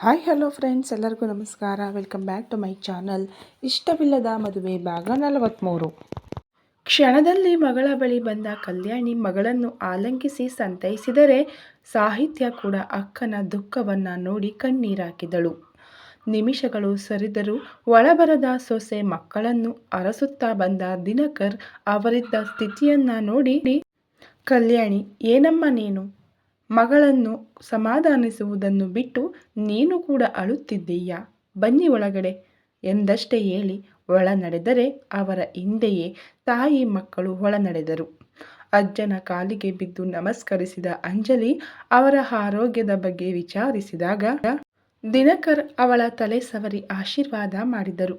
Hi, hello friends, ಎಲ್ಲರಿಗೂ ನಮಸ್ಕಾರ. Welcome back to my channel. ಇಷ್ಟವಿಲ್ಲದ ಮದುವೆ ಭಾಗ ನಲವತ್ತ್ಮೂರು ಕ್ಷಣದಲ್ಲಿ ಮಗಳ ಬಳಿ ಬಂದ ಕಲ್ಯಾಣಿ ಮಗಳನ್ನು ಆಲಂಕಿಸಿ ಸಂತೈಸಿದರೆ ಸಾಹಿತ್ಯ ಕೂಡ ಅಕ್ಕನ ದುಃಖವನ್ನು ನೋಡಿ ಕಣ್ಣೀರಾಕಿದಳು ನಿಮಿಷಗಳು ಸರಿದರೂ ಒಳಬರದ ಸೊಸೆ ಮಕ್ಕಳನ್ನು ಅರಸುತ್ತಾ ಬಂದ ದಿನಕರ್ ಅವರಿದ್ದ ಸ್ಥಿತಿಯನ್ನ ನೋಡಿ ಕಲ್ಯಾಣಿ, ಏನಮ್ಮ ನೀನು? ಮಗಳನ್ನು ಸಮಾಧಾನಿಸುವುದನ್ನು ಬಿಟ್ಟು ನೀನು ಕೂಡ ಅಳುತ್ತಿದ್ದೀಯಾ? ಬನ್ನಿ ಒಳಗಡೆ ಎಂದಷ್ಟೇ ಹೇಳಿ ಒಳ ನಡೆದರೆ ಅವರ ಹಿಂದೆಯೇ ತಾಯಿ ಮಕ್ಕಳು ಒಳ ನಡೆದರು ಅಜ್ಜನ ಕಾಲಿಗೆ ಬಿದ್ದು ನಮಸ್ಕರಿಸಿದ ಅಂಜಲಿ ಅವರ ಆರೋಗ್ಯದ ಬಗ್ಗೆ ವಿಚಾರಿಸಿದಾಗ, ದಿನಕರ್ ಅವಳ ತಲೆ ಸವರಿ ಆಶೀರ್ವಾದ ಮಾಡಿದರು.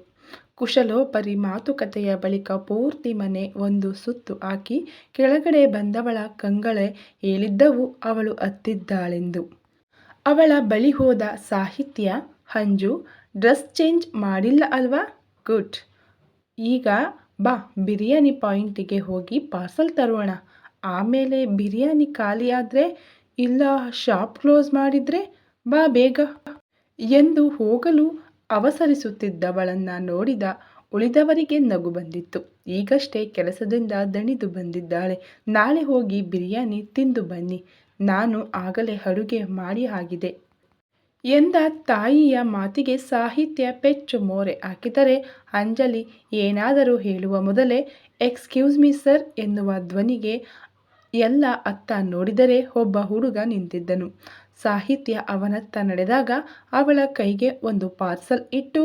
ಕುಶಲೋಪರಿ ಮಾತುಕತೆಯ ಬಳಿಕ ಪೂರ್ತಿ ಮನೆ ಒಂದು ಸುತ್ತು ಹಾಕಿ ಕೆಳಗಡೆ ಬಂದವಳ ಕಂಗಳೆ ಹೇಳಿದ್ದವು ಅವಳು ಅತ್ತಿದ್ದಾಳೆಂದು. ಅವಳ ಬಳಿ ಹೋದ ಸಾಹಿತ್ಯ, ಹಂಜು, ಡ್ರೆಸ್ ಚೇಂಜ್ ಮಾಡಿಲ್ಲ ಅಲ್ವಾ? ಗುಡ್. ಈಗ ಬಾ, ಬಿರಿಯಾನಿ ಪಾಯಿಂಟಿಗೆ ಹೋಗಿ ಪಾರ್ಸಲ್ ತರೋಣ. ಆಮೇಲೆ ಬಿರಿಯಾನಿ ಖಾಲಿಯಾದರೆ ಇಲ್ಲ, ಶಾಪ್ ಕ್ಲೋಸ್ ಮಾಡಿದರೆ ಬಾ ಬೇಗ. ಎಂದು ಹೋಗಲು ಅವಸರಿಸುತ್ತಿದ್ದವಳನ್ನು ನೋಡಿದ ಉಳಿದವರಿಗೆ ನಗು ಬಂದಿತ್ತು. ಈಗಷ್ಟೇ ಕೆಲಸದಿಂದ ದಣಿದು ಬಂದಿದ್ದಾಳೆ. ನಾಳೆ ಹೋಗಿ ಬಿರಿಯಾನಿ ತಿಂದು ಬನ್ನಿ. ನಾನು ಆಗಲೇ ಅಡುಗೆ ಮಾಡಿ ಆಗಿದೆ. ಎಂದ ತಾಯಿಯ ಮಾತಿಗೆ ಸಾಹಿತ್ಯ ಪೆಚ್ಚು ಮೋರೆ ಹಾಕಿದರೆ ಅಂಜಲಿ ಏನಾದರೂ ಹೇಳುವ ಮೊದಲೇ ಎಕ್ಸ್ಕ್ಯೂಸ್ ಮೀ ಸರ್ ಎನ್ನುವ ಧ್ವನಿಗೆ ಎಲ್ಲ ಅತ್ತ ನೋಡಿದರೆ ಒಬ್ಬ ಹುಡುಗ ನಿಂತಿದ್ದನು. ಸಾಹಿತ್ಯ ಅವನತ್ತ ನಡೆದಾಗ ಅವಳ ಕೈಗೆ ಒಂದು ಪಾರ್ಸಲ್ ಇಟ್ಟು,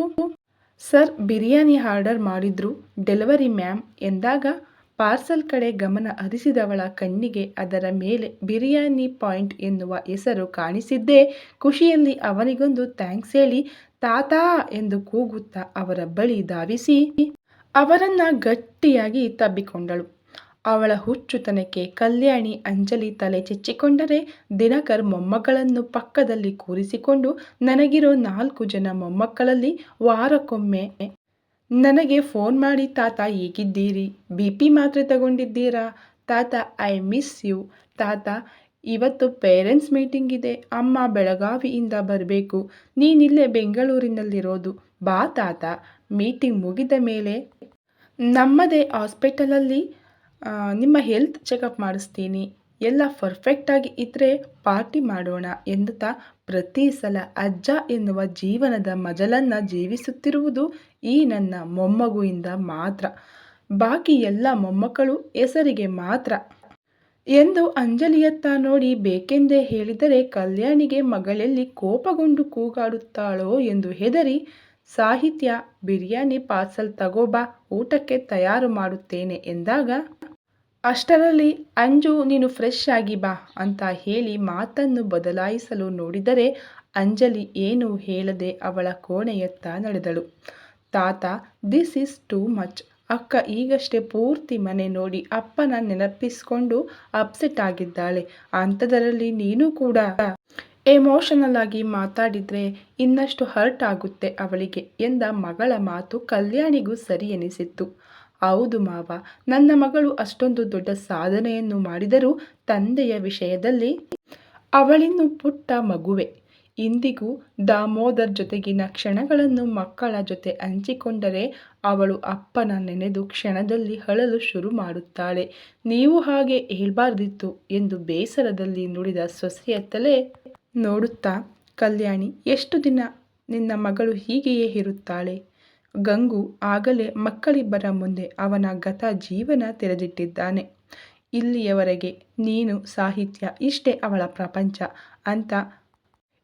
ಸರ್, ಬಿರಿಯಾನಿ ಆರ್ಡರ್ ಮಾಡಿದ್ರು, ಡೆಲಿವರಿ ಮ್ಯಾಮ್ ಎಂದಾಗ ಪಾರ್ಸಲ್ ಕಡೆ ಗಮನ ಹರಿಸಿದವಳ ಕಣ್ಣಿಗೆ ಅದರ ಮೇಲೆ ಬಿರಿಯಾನಿ ಪಾಯಿಂಟ್ ಎನ್ನುವ ಹೆಸರು ಕಾಣಿಸಿದ್ದೇ ಖುಷಿಯಲ್ಲಿ ಅವನಿಗೊಂದು ಥ್ಯಾಂಕ್ಸ್ ಹೇಳಿ, ತಾತ ಎಂದು ಕೂಗುತ್ತಾ ಅವರ ಬಳಿ ಧಾವಿಸಿ ಅವರನ್ನ ಗಟ್ಟಿಯಾಗಿ ತಬ್ಬಿಕೊಂಡಳು. ಅವಳ ಹುಚ್ಚುತನಕ್ಕೆ ಕಲ್ಯಾಣಿ ಅಂಜಲಿ ತಲೆ ಚೆಚ್ಚಿಕೊಂಡರೆ ದಿನಕರ್ ಮೊಮ್ಮಕ್ಕಳನ್ನು ಪಕ್ಕದಲ್ಲಿ ಕೂರಿಸಿಕೊಂಡು ನನಗಿರೋ ನಾಲ್ಕು ಜನ ಮೊಮ್ಮಕ್ಕಳಲ್ಲಿ ವಾರಕ್ಕೊಮ್ಮೆ ನನಗೆ ಫೋನ್ ಮಾಡಿ, ತಾತ, ಹೇಗಿದ್ದೀರಿ? ಬಿ ಪಿ ಮಾತ್ರೆ ತಗೊಂಡಿದ್ದೀರಾ? ತಾತ, ಐ ಮಿಸ್ ಯು. ತಾತ, ಇವತ್ತು ಪೇರೆಂಟ್ಸ್ ಮೀಟಿಂಗ್ ಇದೆ. ಅಮ್ಮ ಬೆಳಗಾವಿಯಿಂದ ಬರಬೇಕು. ನೀನಿಲ್ಲೇ ಬೆಂಗಳೂರಿನಲ್ಲಿರೋದು. ಬಾ, ತಾತ. ಮೀಟಿಂಗ್ ಮುಗಿದ ಮೇಲೆ ನಮ್ಮದೇ ಹಾಸ್ಪಿಟಲಲ್ಲಿ ನಿಮ್ಮ ಹೆಲ್ತ್ ಚೆಕಪ್ ಮಾಡಿಸ್ತೀನಿ. ಎಲ್ಲ ಪರ್ಫೆಕ್ಟಾಗಿ ಇದ್ದರೆ ಪಾರ್ಟಿ ಮಾಡೋಣ ಎನ್ನುತ್ತಾ ಪ್ರತಿ ಸಲ ಅಜ್ಜ ಎನ್ನುವ ಜೀವನದ ಮಜಲನ್ನು ಜೀವಿಸುತ್ತಿರುವುದು ಈ ನನ್ನ ಮೊಮ್ಮಗುವಿಂದ ಮಾತ್ರ. ಬಾಕಿ ಎಲ್ಲ ಮೊಮ್ಮಕ್ಕಳು ಹೆಸರಿಗೆ ಮಾತ್ರ. ಎಂದು ಅಂಜಲಿಯತ್ತ ನೋಡಿ ಬೇಕೆಂದೇ ಹೇಳಿದರೆ ಕಲ್ಯಾಣಿಗೆ ಮಗಳಲ್ಲಿ ಕೋಪಗೊಂಡು ಕೂಗಾಡುತ್ತಾಳೋ ಎಂದು ಹೆದರಿ, ಸಾಹಿತ್ಯ, ಬಿರಿಯಾನಿ ಪಾರ್ಸಲ್ ತಗೋಬಾ ಊಟಕ್ಕೆ ತಯಾರು ಮಾಡುತ್ತೇನೆ ಎಂದಾಗ ಅಷ್ಟರಲ್ಲಿ, ಅಂಜು, ನೀನು ಫ್ರೆಶ್ ಆಗಿ ಬಾ ಅಂತ ಹೇಳಿ ಮಾತನ್ನು ಬದಲಾಯಿಸಲು ನೋಡಿದರೆ ಅಂಜಲಿ ಏನು ಹೇಳದೆ ಅವಳ ಕೋಣೆಯತ್ತ ನಡೆದಳು. ತಾತ ದಿಸ್ ಈಸ್ ಟೂ ಮಚ್ ಅಕ್ಕ ಈಗಷ್ಟೇ ಪೂರ್ತಿ ಮನೆ ನೋಡಿ ಅಪ್ಪನ ನೆನಪಿಸ್ಕೊಂಡು ಅಪ್ಸೆಟ್ ಆಗಿದ್ದಾಳೆ. ಅಂಥದರಲ್ಲಿ ನೀನು ಕೂಡ ಎಮೋಷನಲ್ ಆಗಿ ಮಾತಾಡಿದರೆ ಇನ್ನಷ್ಟು ಹರ್ಟ್ ಆಗುತ್ತೆ ಅವಳಿಗೆ ಎಂದ ಮಗಳ ಮಾತು ಕಲ್ಯಾಣಿಗೂ ಸರಿ ಎನಿಸಿತ್ತು. ಹೌದು ಮಾವ, ನನ್ನ ಮಗಳು ಅಷ್ಟೊಂದು ದೊಡ್ಡ ಸಾಧನೆಯನ್ನು ಮಾಡಿದರೂ ತಂದೆಯ ವಿಷಯದಲ್ಲಿ ಅವಳಿನ್ನು ಪುಟ್ಟ ಮಗುವೆ. ಇಂದಿಗೂ ದಾಮೋದರ್ ಜೊತೆಗಿನ ಕ್ಷಣಗಳನ್ನು ಮಕ್ಕಳ ಜೊತೆ ಹಂಚಿಕೊಂಡರೆ ಅವಳು ಅಪ್ಪನ ನೆನೆದು ಕ್ಷಣದಲ್ಲಿ ಅಳಲು ಶುರು ಮಾಡುತ್ತಾಳೆ. ನೀವು ಹಾಗೆ ಹೇಳಬಾರ್ದಿತ್ತು ಎಂದು ಬೇಸರದಲ್ಲಿ ನುಡಿದ ಸೊಸೆಯತ್ತಲೇ ನೋಡುತ್ತಾ, ಕಲ್ಯಾಣಿ, ಎಷ್ಟು ದಿನ ನಿನ್ನ ಮಗಳು ಹೀಗೆಯೇ ಇರುತ್ತಾಳೆ? ಗಂಗು ಆಗಲೇ ಮಕ್ಕಳಿಬ್ಬರ ಮುಂದೆ ಅವನ ಗತ ಜೀವನ ತೆರೆದಿಟ್ಟಿದ್ದಾನೆ. ಇಲ್ಲಿಯವರೆಗೆ ನೀನು ಸಾಹಿತ್ಯ ಇಷ್ಟೇ ಅವಳ ಪ್ರಪಂಚ ಅಂತ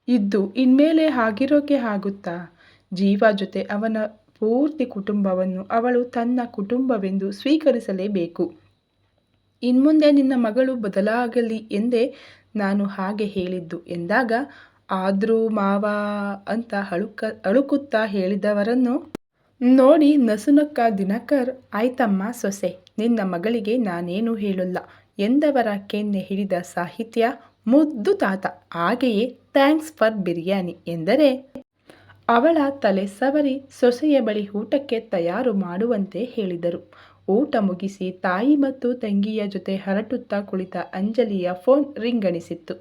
ಇದ್ದು ಇನ್ಮೇಲೆ ಆಗಿರೋಕೆ ಆಗುತ್ತಾ? ಜೀವ ಜೊತೆ ಅವನ ಪೂರ್ತಿ ಕುಟುಂಬವನ್ನು ಅವಳು ತನ್ನ ಕುಟುಂಬವೆಂದು ಸ್ವೀಕರಿಸಲೇಬೇಕು. ಇನ್ಮುಂದೆ ನಿನ್ನ ಮಗಳು ಬದಲಾಗಲಿ ಎಂದೇ ನಾನು ಹಾಗೆ ಹೇಳಿದ್ದು ಎಂದಾಗ, ಆದರೂ ಮಾವ ಅಂತ ಅಳುಕ ಅಳುಕುತ್ತಾ ಹೇಳಿದವರನ್ನು ನೋಡಿ ನಸುನಕ್ಕ ದಿನಕರ್, ಆಯ್ತಮ್ಮ ಸೊಸೆ, ನಿನ್ನ ಮಗಳಿಗೆ ನಾನೇನು ಹೇಳಲ್ಲ. ಎಂದವರ ಕೆನ್ನೆ ಹಿಡಿದ ಸಾಹಿತ್ಯ, ಮುದ್ದು ತಾತ, ಹಾಗೆಯೇ ಥ್ಯಾಂಕ್ಸ್ ಫಾರ್ ಬಿರಿಯಾನಿ ಎಂದರೆ, ಅವಳ ತಲೆ ಸವರಿ ಸೊಸೆಯ ಬಳಿ ಊಟಕ್ಕೆ ತಯಾರು ಮಾಡುವಂತೆ ಹೇಳಿದರು. ಊಟ ಮುಗಿಸಿ ತಾಯಿ ಮತ್ತು ತಂಗಿಯ ಜೊತೆ ಹರಟುತ್ತಾ ಕುಳಿತ ಅಂಜಲಿಯ ಫೋನ್ ರಿಂಗಣಿಸಿತ್ತು.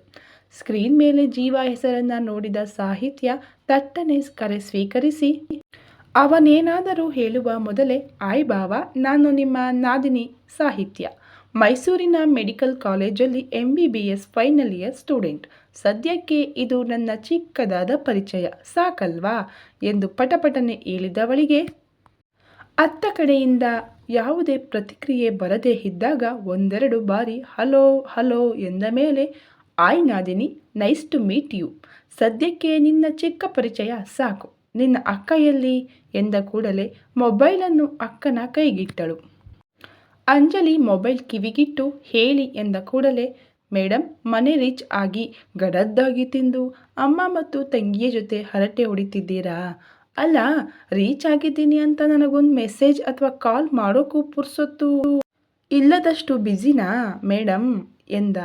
ಸ್ಕ್ರೀನ್ ಮೇಲೆ ಜೀವ ಹೆಸರನ್ನ ನೋಡಿದ ಸಾಹಿತ್ಯ ತಟ್ಟನೆ ಕರೆ ಸ್ವೀಕರಿಸಿ ಅವನೇನಾದರೂ ಹೇಳುವ ಮೊದಲೇ, ಆಯ್ ಬಾವ, ನಾನು ನಿಮ್ಮ ನಾದಿನಿ ಸಾಹಿತ್ಯ. ಮೈಸೂರಿನ ಮೆಡಿಕಲ್ ಕಾಲೇಜಲ್ಲಿ M B B S final year student. ಸದ್ಯಕ್ಕೆ ಇದು ನನ್ನ ಚಿಕ್ಕದಾದ ಪರಿಚಯ. ಸಾಕಲ್ವಾ? ಎಂದು ಪಟಪಟನೆ ಹೇಳಿದವಳಿಗೆ, ಅತ್ತ ಕಡೆಯಿಂದ ಯಾವುದೇ ಪ್ರತಿಕ್ರಿಯೆ ಬರದೇ ಇದ್ದಾಗ ಒಂದೆರಡು ಬಾರಿ, ಹಲೋ ಹಲೋ ಎಂದ ಮೇಲೆ, ಆಯ್ ನಾದಿನಿ, ನೈಸ್ ಟು ಮೀಟ್ ಯು. ಸದ್ಯಕ್ಕೆ ನಿನ್ನ ಚಿಕ್ಕ ಪರಿಚಯ ಸಾಕು. ನಿನ್ನ ಅಕ್ಕ ಎಲ್ಲಿ ಎಂದ ಕೂಡಲೇ ಮೊಬೈಲನ್ನು ಅಕ್ಕನ ಕೈಗಿಟ್ಟಳು. ಅಂಜಲಿ ಮೊಬೈಲ್ ಕಿವಿಗಿಟ್ಟು ಹೇಳಿ ಎಂದ ಕೂಡಲೇ ಮೇಡಮ್ ಮನೆ ರೀಚ್ ಆಗಿ ಗಡದ್ದಾಗಿ ತಿಂದು ಅಮ್ಮ ಮತ್ತು ತಂಗಿಯ ಜೊತೆ ಹರಟೆ ಹೊಡಿತಿದ್ದೀರಾ? ಅಲ್ಲ, ರೀಚ್ ಆಗಿದ್ದೀನಿ ಅಂತ ನನಗೊಂದು ಮೆಸೇಜ್ ಅಥವಾ ಕಾಲ್ ಮಾಡೋಕ್ಕೂ ಪುರ್ಸೊತ್ತು ಇಲ್ಲದಷ್ಟು ಬ್ಯುಸಿನಾ ಮೇಡಮ್ ಎಂದ.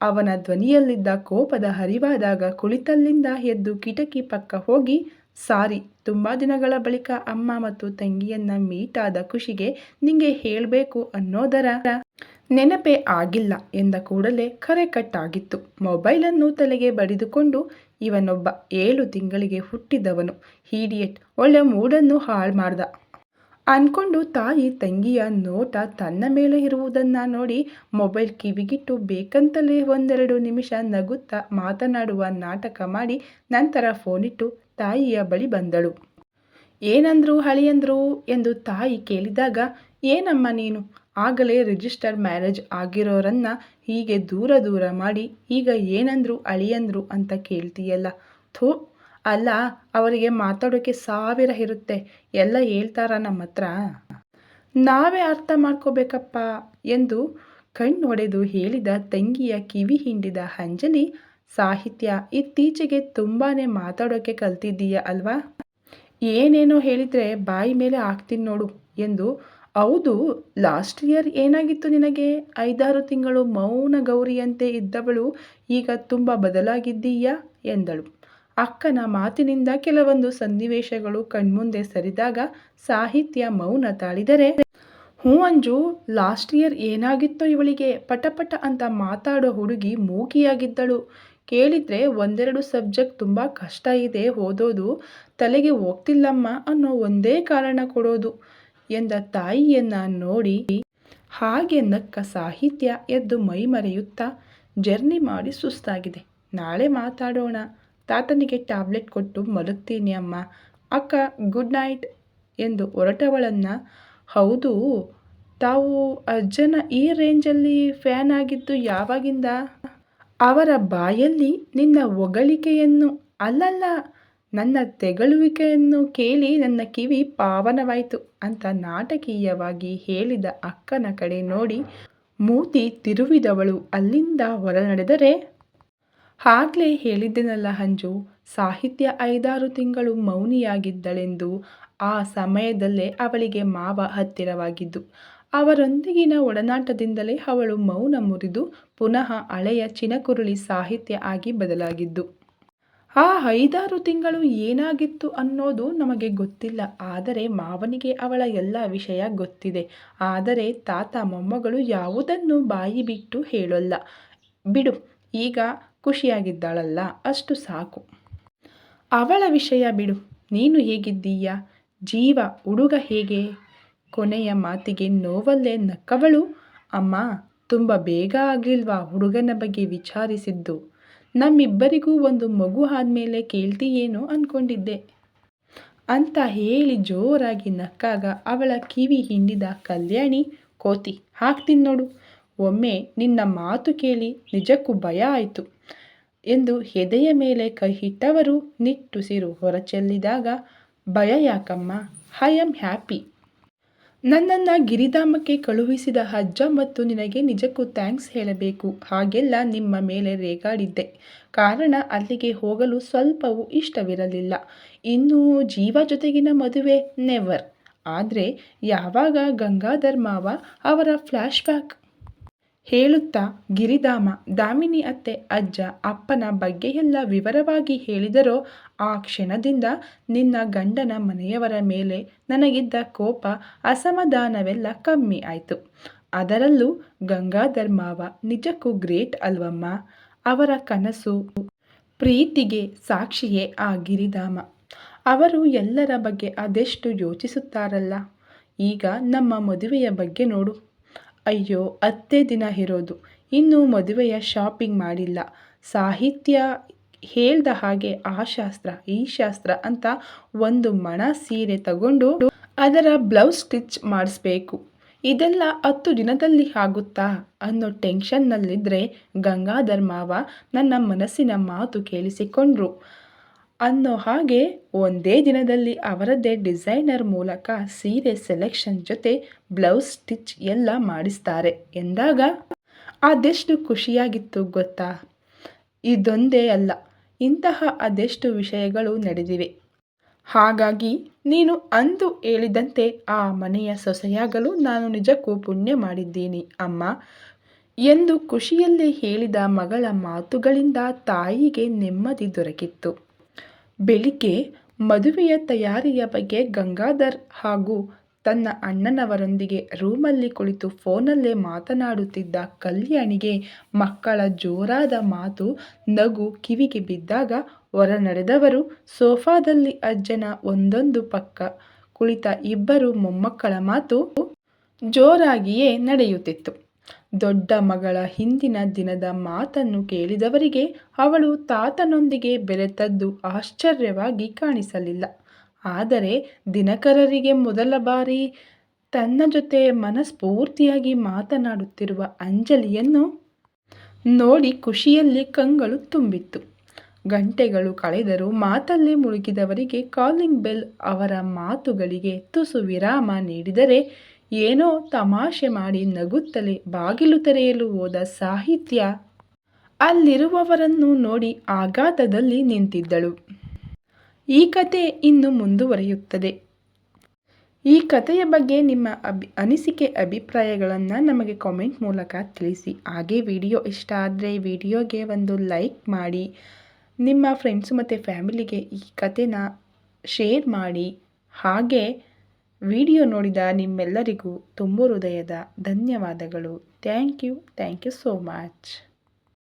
ಅವನ ಧ್ವನಿಯಲ್ಲಿದ್ದ ಕೋಪದ ಹರಿವಾದಾಗ ಕುಳಿತಲ್ಲಿಂದ ಎದ್ದು ಕಿಟಕಿ ಪಕ್ಕ ಹೋಗಿ ಸಾರಿ. ತುಂಬ ದಿನಗಳ ಬಳಿಕ ಅಮ್ಮ ಮತ್ತು ತಂಗಿಯನ್ನ ಮೀಟ್ ಆದ ಖುಷಿಗೆ ನಿಂಗೆ ಹೇಳಬೇಕು ಅನ್ನೋದರ ನೆನಪೇ ಆಗಿಲ್ಲ ಎಂದ ಕೂಡಲೇ ಕರೆ ಕಟ್ಟಾಗಿತ್ತು. ಮೊಬೈಲನ್ನು ತಲೆಗೆ ಬಡಿದುಕೊಂಡು ಇವನೊಬ್ಬ ಏಳು ತಿಂಗಳಿಗೆ ಹುಟ್ಟಿದವನು. ಹೀಡಿಯಟ್ ಒಳ್ಳೆ ಮೂಡನ್ನು ಹಾಳು ಮಾಡ್ದ. ಅನ್ಕೊಂಡು ತಾಯಿ ತಂಗಿಯ ನೋಟ ತನ್ನ ಮೇಲೆ ಇರುವುದನ್ನು ನೋಡಿ ಮೊಬೈಲ್ ಕಿವಿಗಿಟ್ಟು ಬೇಕಂತಲೇ ಒಂದೆರಡು ನಿಮಿಷ ನಗುತ್ತಾ ಮಾತನಾಡುವ ನಾಟಕ ಮಾಡಿ ನಂತರ ಫೋನಿಟ್ಟು ತಾಯಿಯ ಬಳಿ ಬಂದಳು. ಏನಂದ್ರು ಹಳಿಯಂದ್ರು? ಎಂದು ತಾಯಿ ಕೇಳಿದಾಗ, ಏನಮ್ಮ ನೀನು? ಆಗಲೇ ರಿಜಿಸ್ಟರ್ ಮ್ಯಾರೇಜ್ ಆಗಿರೋರನ್ನ ಹೀಗೆ ದೂರ ದೂರ ಮಾಡಿ ಈಗ ಏನಂದ್ರು ಅಳಿಯಂದ್ರು ಅಂತ ಕೇಳ್ತೀಯಲ್ಲ? ಥೂ, ಅಲ್ಲ, ಅವರಿಗೆ ಮಾತಾಡೋಕ್ಕೆ ಸಾವಿರ ಇರುತ್ತೆ. ಎಲ್ಲ ಹೇಳ್ತಾರ ನಮ್ಮ ಹತ್ರ? ನಾವೇ ಅರ್ಥ ಮಾಡ್ಕೋಬೇಕಪ್ಪ ಎಂದು ಕಣ್ಣೊಡೆದು ಹೇಳಿದ ತಂಗಿಯ ಕಿವಿ ಹಿಂಡಿದ ಅಂಜಲಿ ಸಾಹಿತ್ಯ ಇತ್ತೀಚೆಗೆ ತುಂಬಾ ಮಾತಾಡೋಕೆ ಕಲ್ತಿದ್ದೀಯ ಅಲ್ವಾ? ಏನೇನೋ ಹೇಳಿದರೆ ಬಾಯಿ ಮೇಲೆ ಹಾಕ್ತೀನಿ ನೋಡು ಎಂದು. ಹೌದು, ಲಾಸ್ಟ್ ಇಯರ್ ಏನಾಗಿತ್ತು ನಿನಗೆ? ಐದಾರು ತಿಂಗಳು ಮೌನ ಗೌರಿಯಂತೆ ಇದ್ದವಳು ಈಗ ತುಂಬ ಬದಲಾಗಿದ್ದೀಯಾ ಎಂದಳು. ಅಕ್ಕನ ಮಾತಿನಿಂದ ಕೆಲವೊಂದು ಸನ್ನಿವೇಶಗಳು ಕಣ್ಮುಂದೆ ಸರಿದಾಗ ಸಾಹಿತ್ಯ ಮೌನ ತಾಳಿದರೆ, ಹ್ಞೂ ಅಂಜು, ಲಾಸ್ಟ್ ಇಯರ್ ಏನಾಗಿತ್ತೋ ಇವಳಿಗೆ ಪಟಪಟ ಅಂತ ಮಾತಾಡೋ ಹುಡುಗಿ ಮೂಗಿಯಾಗಿದ್ದಳು. ಕೇಳಿದರೆ ಒಂದೆರಡು ಸಬ್ಜೆಕ್ಟ್ ತುಂಬ ಕಷ್ಟ ಇದೆ ಓದೋದು, ತಲೆಗೆ ಹೋಗ್ತಿಲ್ಲಮ್ಮ ಅನ್ನೋ ಒಂದೇ ಕಾರಣ ಕೊಡೋದು ಎಂದ ತಾಯಿಯನ್ನ ನೋಡಿ ಹಾಗೆ ನಕ್ಕ ಸಾಹಿತ್ಯ ಎದ್ದು ಮೈಮರೆಯುತ್ತಾ ಜರ್ನಿ ಮಾಡಿ ಸುಸ್ತಾಗಿದೆ. ನಾಳೆ ಮಾತಾಡೋಣ. ತಾತನಿಗೆ ಟ್ಯಾಬ್ಲೆಟ್ ಕೊಟ್ಟು ಮಲಗ್ತೀನಿ ಅಮ್ಮ. ಅಕ್ಕ, ಗುಡ್ ನೈಟ್ ಎಂದು ಹೊರಟವಳನ್ನು ಹೌದು, ತಾವು ಅಜ್ಜನ ಈ ರೇಂಜಲ್ಲಿ ಫ್ಯಾನ್ ಆಗಿದ್ದು ಯಾವಾಗಿಂದ? ಅವರ ಬಾಯಲ್ಲಿ ನಿನ್ನ ಹೊಗಳಿಕೆಯನ್ನು ಅಲ್ಲಲ್ಲ, ನನ್ನ ತೆಗಳುವಿಕೆಯನ್ನು ಕೇಳಿ ನನ್ನ ಕಿವಿ ಪಾವನವಾಯಿತು ಅಂತ ನಾಟಕೀಯವಾಗಿ ಹೇಳಿದ ಅಕ್ಕನ ಕಡೆ ನೋಡಿ ಮೂತಿ ತಿರುವಿದವಳು. ಅಲ್ಲಿಂದ ಹೊರ ನಡೆದರೆ ಆಗ್ಲೇ ಹೇಳಿದ್ದೆನಲ್ಲ ಹಂಜು ಸಾಹಿತ್ಯ ಐದಾರು ತಿಂಗಳು ಮೌನಿಯಾಗಿದ್ದಳೆಂದು ಆ ಸಮಯದಲ್ಲೇ ಅವಳಿಗೆ ಮಾವ ಹತ್ತಿರವಾಗಿದ್ದು. ಅವರೊಂದಿಗಿನ ಒಡನಾಟದಿಂದಲೇ ಅವಳು ಮೌನ ಮುರಿದು ಪುನಃ ಹಳೆಯ ಚಿನಕುರುಳಿ ಸಾಹಿತ್ಯ ಆಗಿ ಬದಲಾಗಿದ್ದು. ಆ ಐದಾರು ತಿಂಗಳು ಏನಾಗಿತ್ತು ಅನ್ನೋದು ನಮಗೆ ಗೊತ್ತಿಲ್ಲ. ಆದರೆ ಮಾವನಿಗೆ ಅವಳ ಎಲ್ಲ ವಿಷಯ ಗೊತ್ತಿದೆ. ಆದರೆ ತಾತ ಮೊಮ್ಮಗಳು ಯಾವುದನ್ನು ಬಾಯಿ ಬಿಟ್ಟು ಹೇಳೋಲ್ಲ. ಬಿಡು, ಈಗ ಖುಷಿಯಾಗಿದ್ದಾಳಲ್ಲ, ಅಷ್ಟು ಸಾಕು. ಅವಳ ವಿಷಯ ಬಿಡು, ನೀನು ಹೇಗಿದ್ದೀಯಾ? ಜೀವ ಹುಡುಗ ಹೇಗೆ? ಕೊನೆಯ ಮಾತಿಗೆ ನೋವಲ್ಲೇ ನಕ್ಕವಳು. ಅಮ್ಮ, ತುಂಬ ಬೇಗ ಆಗಿಲ್ವಾ? ಹುಡುಗನ ಬಗ್ಗೆ ವಿಚಾರಿಸಿದ್ದು. ನಮ್ಮಿಬ್ಬರಿಗೂ ಒಂದು ಮಗು ಆದಮೇಲೆ ಕೇಳ್ತೀಯೇನೋ ಅಂದ್ಕೊಂಡಿದ್ದೆ ಅಂತ ಹೇಳಿ ಜೋರಾಗಿ ನಕ್ಕಾಗ ಅವಳ ಕಿವಿ ಹಿಂಡಿದ ಕಲ್ಯಾಣಿ, ಕೋತಿ, ಹಾಕ್ತೀನಿ ನೋಡು. ಒಮ್ಮೆ ನಿನ್ನ ಮಾತು ಕೇಳಿ ನಿಜಕ್ಕೂ ಭಯ ಆಯಿತು ಎಂದು ಎದೆಯ ಮೇಲೆ ಕೈ ಹಿಟ್ಟವರು ನಿಟ್ಟುಸಿರು ಹೊರಚೆಲ್ಲಿದಾಗ, ಭಯ ಯಾಕಮ್ಮ? ಐ ಆಮ್ ಹ್ಯಾಪಿ ನನ್ನನ್ನು ಗಿರಿಧಾಮಕ್ಕೆ ಕಳುಹಿಸಿದ ಅಜ್ಜ ಮತ್ತು ನಿನಗೆ ನಿಜಕ್ಕೂ ಥ್ಯಾಂಕ್ಸ್ ಹೇಳಬೇಕು. ಹಾಗೆಲ್ಲ ನಿಮ್ಮ ಮೇಲೆ ರೇಗಾಡಿದ್ದೆ. ಕಾರಣ ಅಲ್ಲಿಗೆ ಹೋಗಲು ಸ್ವಲ್ಪವೂ ಇಷ್ಟವಿರಲಿಲ್ಲ. ಇನ್ನು ಜೀವ ಜೊತೆಗಿನ ಮದುವೆ? ನೆವರ್ ಆದರೆ ಯಾವಾಗ ಗಂಗಾಧರ್ ಮಾವ ಅವರ ಫ್ಲ್ಯಾಶ್ ಬ್ಯಾಕ್ ಹೇಳುತ್ತಾ ಗಿರಿಧಾಮ, ದಾಮಿನಿ ಅತ್ತೆ, ಅಜ್ಜ, ಅಪ್ಪನ ಬಗ್ಗೆ ಎಲ್ಲ ವಿವರವಾಗಿ ಹೇಳಿದರೋ ಆ ಕ್ಷಣದಿಂದ ನಿನ್ನ ಗಂಡನ ಮನೆಯವರ ಮೇಲೆ ನನಗಿದ್ದ ಕೋಪ, ಅಸಮಾಧಾನವೆಲ್ಲ ಕಮ್ಮಿ ಆಯಿತು. ಅದರಲ್ಲೂ ಗಂಗಾಧರ್ ಮಾವ ನಿಜಕ್ಕೂ ಗ್ರೇಟ್ ಅಲ್ವಮ್ಮ. ಅವರ ಕನಸು, ಪ್ರೀತಿಗೆ ಸಾಕ್ಷಿಯೇ ಆ ಗಿರಿಧಾಮ. ಅವರು ಎಲ್ಲರ ಬಗ್ಗೆ ಅದೆಷ್ಟು ಯೋಚಿಸುತ್ತಾರಲ್ಲ. ಈಗ ನಮ್ಮ ಮದುವೆಯ ಬಗ್ಗೆ ನೋಡು. ಅಯ್ಯೋ ಹತ್ತೇ ದಿನ ಇರೋದು. ಇನ್ನೂ ಮದುವೆಯ ಶಾಪಿಂಗ್ ಮಾಡಿಲ್ಲ. ಸಾಹಿತ್ಯ ಹೇಳ್ದ ಹಾಗೆ ಆ ಶಾಸ್ತ್ರ, ಈ ಶಾಸ್ತ್ರ ಅಂತ ಒಂದು ಮಣ ಸೀರೆ ತಗೊಂಡು ಅದರ ಬ್ಲೌಸ್ ಸ್ಟಿಚ್ ಮಾಡಿಸ್ಬೇಕು. ಇದೆಲ್ಲ ಹತ್ತು ದಿನದಲ್ಲಿ ಆಗುತ್ತಾ? ಅನ್ನೋ ಟೆನ್ಷನ್ನಲ್ಲಿದ್ದರೆ ಗಂಗಾಧರ್ ಮಾವ ನನ್ನ ಮನಸ್ಸಿನ ಮಾತು ಕೇಳಿಸಿಕೊಂಡ್ರು. ಅನ್ನೋ ಹಾಗೆ ಒಂದೇ ದಿನದಲ್ಲಿ ಅವರದ್ದೇ ಡಿಸೈನರ್ ಮೂಲಕ ಸೀರೆ ಸೆಲೆಕ್ಷನ್ ಜೊತೆ ಬ್ಲೌಸ್ ಸ್ಟಿಚ್ ಎಲ್ಲ ಮಾಡಿಸ್ತಾರೆ ಎಂದಾಗ ಅದೆಷ್ಟು ಖುಷಿಯಾಗಿತ್ತು ಗೊತ್ತಾ? ಇದೊಂದೇ ಅಲ್ಲ, ಇಂತಹ ಅದೆಷ್ಟು ವಿಷಯಗಳು ನಡೆದಿವೆ. ಹಾಗಾಗಿ ನೀನು ಅಂದು ಹೇಳಿದಂತೆ ಆ ಮನೆಯ ಸೊಸೆಯಾಗಲು ನಾನು ನಿಜಕ್ಕೂ ಪುಣ್ಯ ಮಾಡಿದ್ದೀನಿ ಅಮ್ಮ. ಎಂದು ಖುಷಿಯಲ್ಲಿ ಹೇಳಿದ ಮಗಳ ಮಾತುಗಳಿಂದ ತಾಯಿಗೆ ನೆಮ್ಮದಿ ದೊರಕಿತ್ತು. ಬೆಳಿಗ್ಗೆ ಮದುವೆಯ ತಯಾರಿಯ ಬಗ್ಗೆ ಗಂಗಾಧರ್ ಹಾಗೂ ತನ್ನ ಅಣ್ಣನವರೊಂದಿಗೆ ರೂಮಲ್ಲಿ ಕುಳಿತು ಫೋನಲ್ಲೇ ಮಾತನಾಡುತ್ತಿದ್ದ ಕಲ್ಯಾಣಿಗೆ ಮಕ್ಕಳ ಜೋರಾದ ಮಾತು ನಗು ಕಿವಿಗೆ ಬಿದ್ದಾಗ ಹೊರ ನಡೆದವರು ಸೋಫಾದಲ್ಲಿ ಅಜ್ಜನ ಒಂದೊಂದು ಪಕ್ಕ ಕುಳಿತ ಇಬ್ಬರು ಮೊಮ್ಮಕ್ಕಳ ಮಾತು ಜೋರಾಗಿಯೇ ನಡೆಯುತ್ತಿತ್ತು. ದೊಡ್ಡ ಮಗಳ ಹಿಂದಿನ ದಿನದ ಮಾತನ್ನು ಕೇಳಿದವರಿಗೆ ಅವಳು ತಾತನೊಂದಿಗೆ ಬೆರೆತದ್ದು ಆಶ್ಚರ್ಯವಾಗಿ ಕಾಣಿಸಲಿಲ್ಲ. ಆದರೆ ದಿನಕರರಿಗೆ ಮೊದಲ ಬಾರಿ ತನ್ನ ಜೊತೆ ಮನಸ್ಫೂರ್ತಿಯಾಗಿ ಮಾತನಾಡುತ್ತಿರುವ ಅಂಜಲಿಯನ್ನು ನೋಡಿ ಖುಷಿಯಲ್ಲಿ ಕಂಗಳು ತುಂಬಿತ್ತು. ಗಂಟೆಗಳು ಕಳೆದರೂ ಮಾತಲ್ಲಿ ಮುಳುಗಿದವರಿಗೆ ಕಾಲಿಂಗ್ ಬೆಲ್ ಅವರ ಮಾತುಗಳಿಗೆ ತುಸು ವಿರಾಮ ನೀಡಿದರೆ ಏನೋ ತಮಾಷೆ ಮಾಡಿ ನಗುತ್ತಲೇ ಬಾಗಿಲು ತೆರೆಯಲು ಹೋದ ಸಾಹಿತ್ಯ. ಅಲ್ಲಿರುವವರನ್ನು ನೋಡಿ ಆಘಾತದಲ್ಲಿ ನಿಂತಿದ್ದಳು. ಈ ಕತೆ ಇನ್ನು ಮುಂದುವರಿಯುತ್ತದೆ. ಈ ಕಥೆಯ ಬಗ್ಗೆ ನಿಮ್ಮ ಅಭಿ, ಅನಿಸಿಕೆ, ಅಭಿಪ್ರಾಯಗಳನ್ನು ನಮಗೆ ಕಾಮೆಂಟ್ ಮೂಲಕ ತಿಳಿಸಿ. ಹಾಗೆ ವಿಡಿಯೋ ಇಷ್ಟ ಆದರೆ ವಿಡಿಯೋಗೆ ಒಂದು ಲೈಕ್ ಮಾಡಿ. ನಿಮ್ಮ ಫ್ರೆಂಡ್ಸು ಮತ್ತು ಫ್ಯಾಮಿಲಿಗೆ ಈ ಕಥೆನ ಶೇರ್ ಮಾಡಿ. ಹಾಗೆ ವಿಡಿಯೋ ನೋಡಿದ ನಿಮ್ಮೆಲ್ಲರಿಗೂ ತುಂಬು ಹೃದಯದ ಧನ್ಯವಾದಗಳು. Thank you. Thank you so much.